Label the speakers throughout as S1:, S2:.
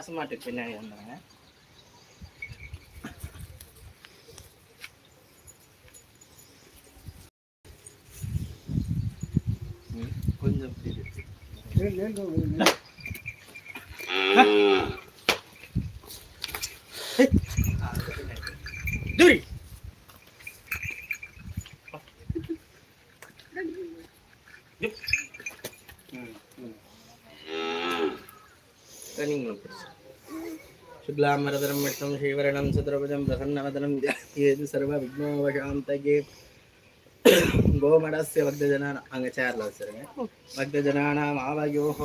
S1: பசுமாட்டுக்கு பின்னாடி வந்தாங்க ம், கொஞ்சம் शुक्लामरदनं विष्णुं श्रीवर्णं चतुर्भुजं प्रसन्नवदनं ध्यायेत् सर्वविघ्नोपशान्तये गोमठस्य भक्तजनानां अङ्गचारलवसरमे भक्तजनानाम् आवयोः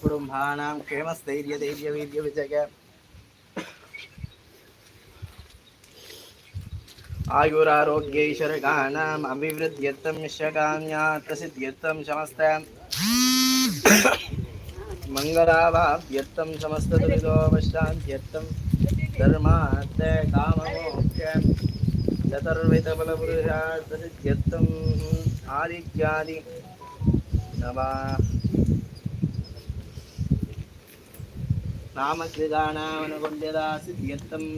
S1: कुटुम्बानां क्षेमस्थैर्यधैर्यवीर्यविजय आयुरारोग्यैश्वर्गाणाम् अभिवृद्ध्यर्थं समस्त கர்மார்த்த காமமோக்ஷம் சதர்விதபலபுருஷார்த்தம் ஆதித்யாதி நவா நாமகிருதானாமனு கொண்டதாசி தியத்தம்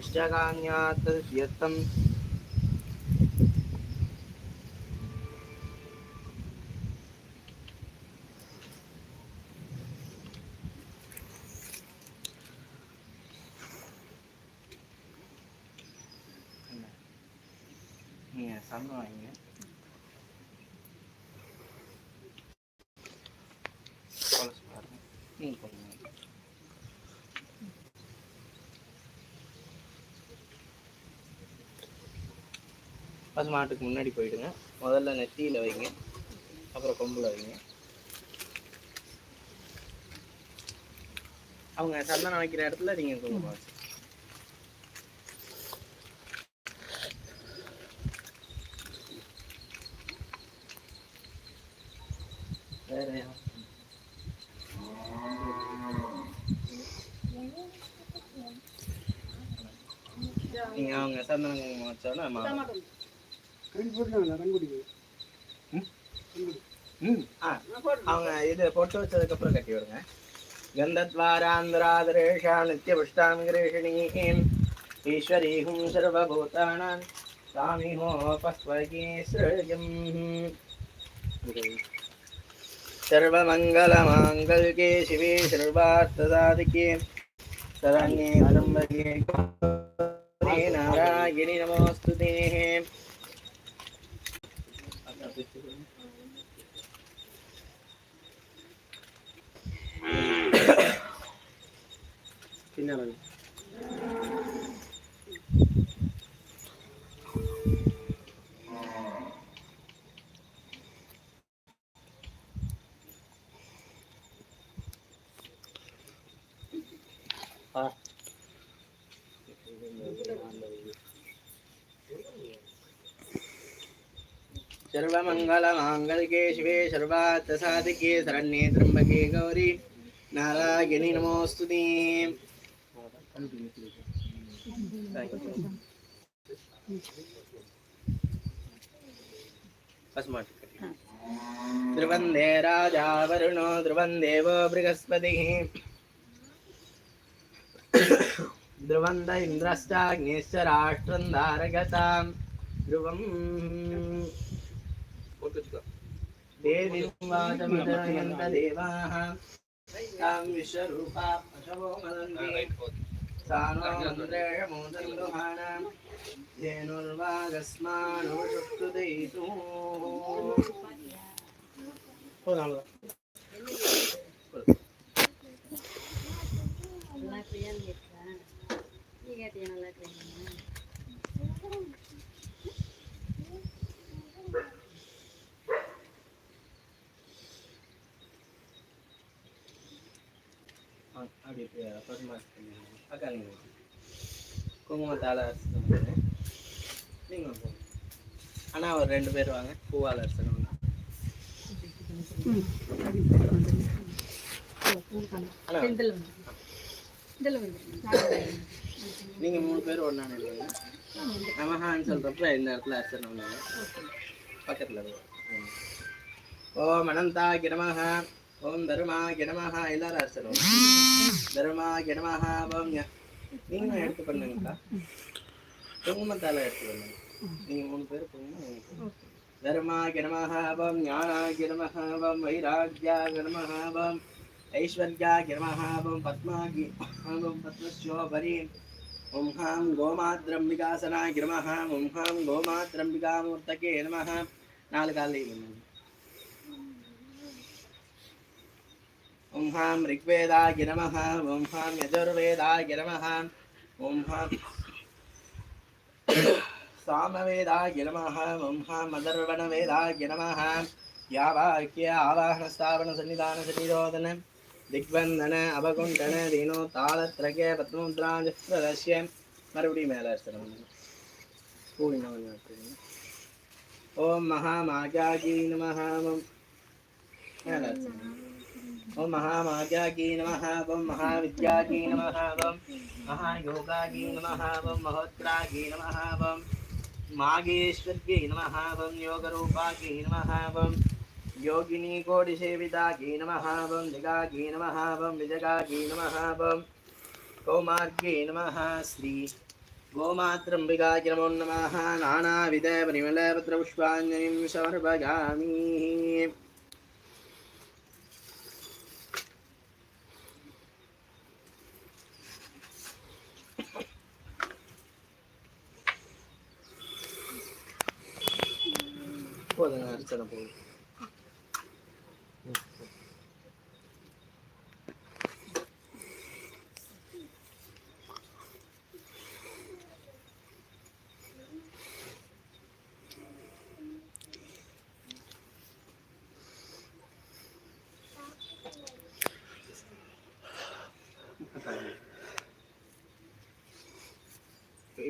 S1: இஷ்டகான்யாத்த தியத்தம் சம்பளம் வாங்க நீங்கள் போடுங்க பசு மாட்டுக்கு முன்னாடி போயிடுங்க. முதல்ல நெத்தியில் வைங்க. அப்புறம் கொம்பில் வைங்க. அவங்க சந்தனம் வைக்கிற இடத்துல நீங்கள் குங்குமம் வச்சு வேற யாரும்? நீங்க அவங்க சந்தனம் குங்குமம் வச்சோன்னா அவங்க இது பொட்டு வச்சதுக்கப்புறம் கட்டி விடுங்க. கந்தத்வாராந்திராதரேஷா நித்யபுஷ்டாம் கிரேஷணீம் ஈஸ்வரீஹும் சர்வபூதானாம் சாமிஹோபஸ்வகீஸ்ரயம் सर्वमङ्गलमाङ्गल्ये शिवे सर्वार्थसाधिके शरण्ये त्र्यम्बके गौरी नारायणि नमोऽस्तु ते सर्वमङ्गलमाङ्गल्ये शिवे सर्वार्थसाधिके शरण्ये त्र्यम्बके गौरी नारायणि नमोऽस्तु ते। ध्रुवन्दे राजा वरुणो ध्रुवन्देवो बृहस्पतिः। ధ్రువంద ఇంద్రశ్చాగ్నిశ్చ రాష్ట్రం ధారగతాం ధ్రువం
S2: దేవీం వాచమజయంత దేవాః తాం கேட்டியா நல்லா கிளியா
S1: அப்படி அக்கா நீங்கள் குங்குமத்தால் அரிசனம் போங்க. ரெண்டு பேர் வாங்க. பூவால் அரிசனம் அண்ணா
S2: இதில் வந்து. இதில் வந்து.
S1: நீங்கள் மூணு பேர் ஒன்றா நில்லுங்க. நமஹான்னு சொல்கிறப்ப இந்த இடத்துல அர்ச்சனை பண்ணுங்க. பக்கத்தில் ஓம் அனந்தாகி நமஹ ஓம் தருமா நமஹ எல்லாரும் அர்ச்சனம் தருமா நமஹ ஓம் நீங்களும் எடுத்து பண்ணுங்கக்கா. குங்குமத்தால எடுத்து பண்ணுங்க. நீங்கள் மூணு பேர் குங்குமம் தர்மா கிரமஹாபம் ஞானா கிரமஹாபம் நமஹ கிரமஹாபம் ஐஸ்வர்யா கிரமஹாபம் பத்மா ஐஸ்வர்யாய நமஹ பத்மஸ்யோபரி. ఓం హాం గోమాత్రంబికాసనాయ నమ. ఓం హాం గోమాత్రంబికామూర్తకే నమ. నాలుగు కాళ్ళు ఓం హాం ఋగ్వేదాయ నమ. ఓం హాం యజుర్వేదాయ నమ. ఓం హాం సామవేదాయ నమ. ఓం హాం అధర్వణవేదాయ నమ. యావాక్య ఆవాహన స్థాపన సన్నిధాన సన్నిరోధనం திக்வந்தன அபகுண்டன தீனோ தாள திரக பத்மமுத்ராஜ் ரஷ்யம் மறுபடியும் மேலே பூர்ணம் ஓம் மகாமாஜாகி நமஹாமம் மேலே ஓம் மகாமாஜாகி நமஹாபம் மகாவித்யாகி நமஹாபம் மகாயோகாகி நமஹாபம் மகோத்ராகி நமஹாபம் மாகேஸ்வர்கி நமஹாபம் யோகரூபாகி நமஹாபம் ओम मागेश्वर्यै नमः ओम योगरूपाकी नमः ओम योगिनी कोटिसेविताकी नमः ओम जगाकी नमः ओम विजगाकी नमः ओम कौमार्गे नमः श्री गोमात्रम्बिकाय नमो नमः नानाविध परिमलपत्रपुष्पाञ्जलिं समर्पयामि போதுங்க அர்ச்சனை போதும்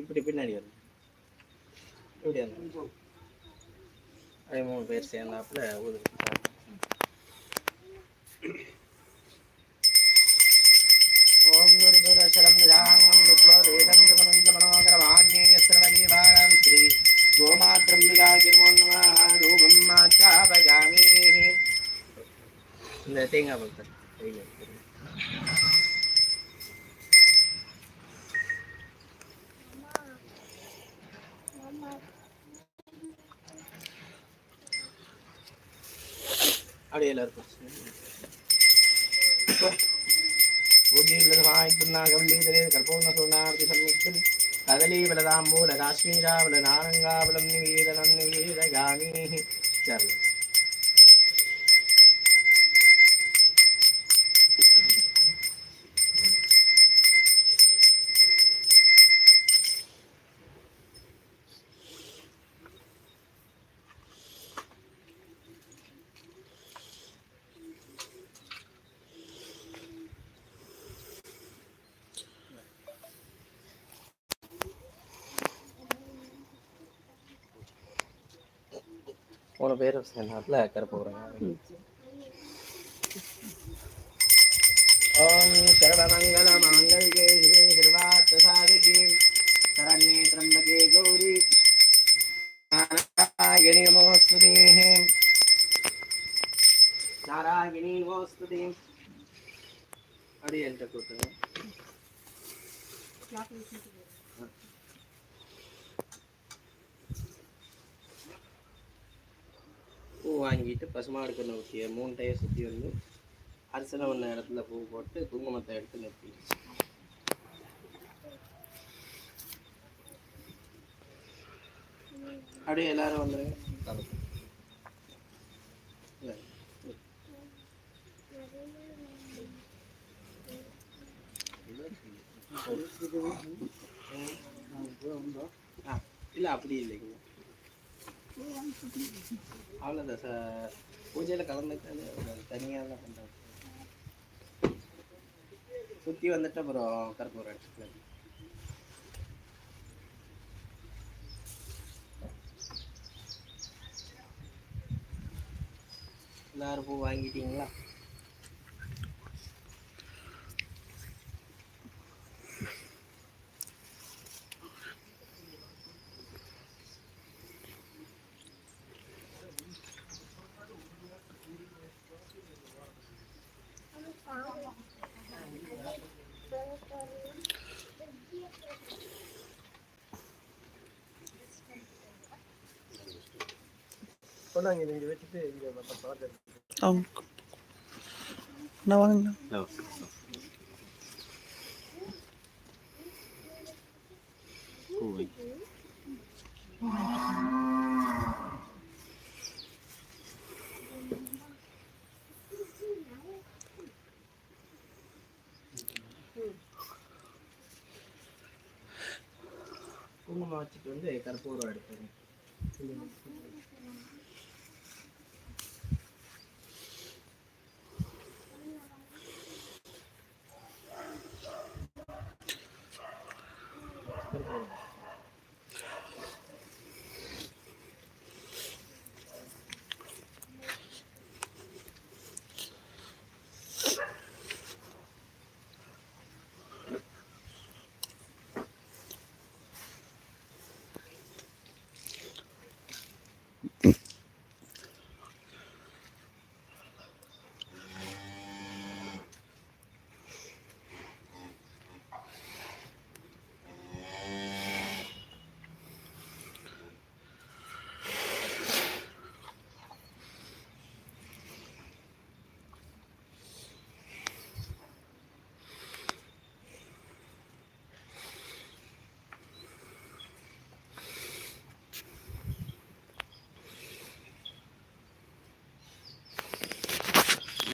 S1: இப்படி பின்னாடி வரும் இப்படி வந்து. அதே மூணு பேர் சேர்ந்தாப்புல ஊது ஓம் குருபுரசரம் நிஜாங்கம் துக்லோ வேதம் ஜபனம் மனோகரம். ஆக்னேய சர்வதேவாராம் ஸ்ரீ இந்த தேங்காய் பக்தர் அப்படியே எல்லாருக்கும் கதலீபலதாம்பூல காஷ்மீராவல நாரங்காவலம் நிவேதனம் நிவேதகாமி சரி மூணு பேர் சேர்ந்தாப்புல கருப்புறாங்க ஓம் சர்வமங்கல மாங்கல்யே சிவே சர்வார்த்த சாதகே சரண்யே த்ரம்பகே கௌரி நாராயணி நமோஸ்துதே நாராயணி நமோஸ்துதே அப்படியே என்கிட்ட கூட்டுங்க வாங்கிட்டு பசுமாடு கண்ணை ஊற்றிய மூணு டயர் சுற்றி வந்து அரிசனை ஒன்று இடத்துல பூ போட்டு குங்குமத்தை எடுத்து நிறுத்தி அப்படியே எல்லாரும் வந்துடுங்க ஆ இல்லை அப்படி இல்லைங்க. அவ்வளோதான் சார் பூஜையில் கலந்துக்கிட்டாலே தனியாக தான் பண்ணுறாங்க சுற்றி வந்துட்டு அப்புறம் கற்பூரம் இடத்துல எல்லாரும் பூ வாங்கிட்டீங்களா?
S3: இதை இங்கே வச்சுட்டு இங்கே
S4: அவங்க நான் வாங்க
S1: குங்குமம் வச்சுட்டு வந்து கற்பூரம் எடுத்துங்க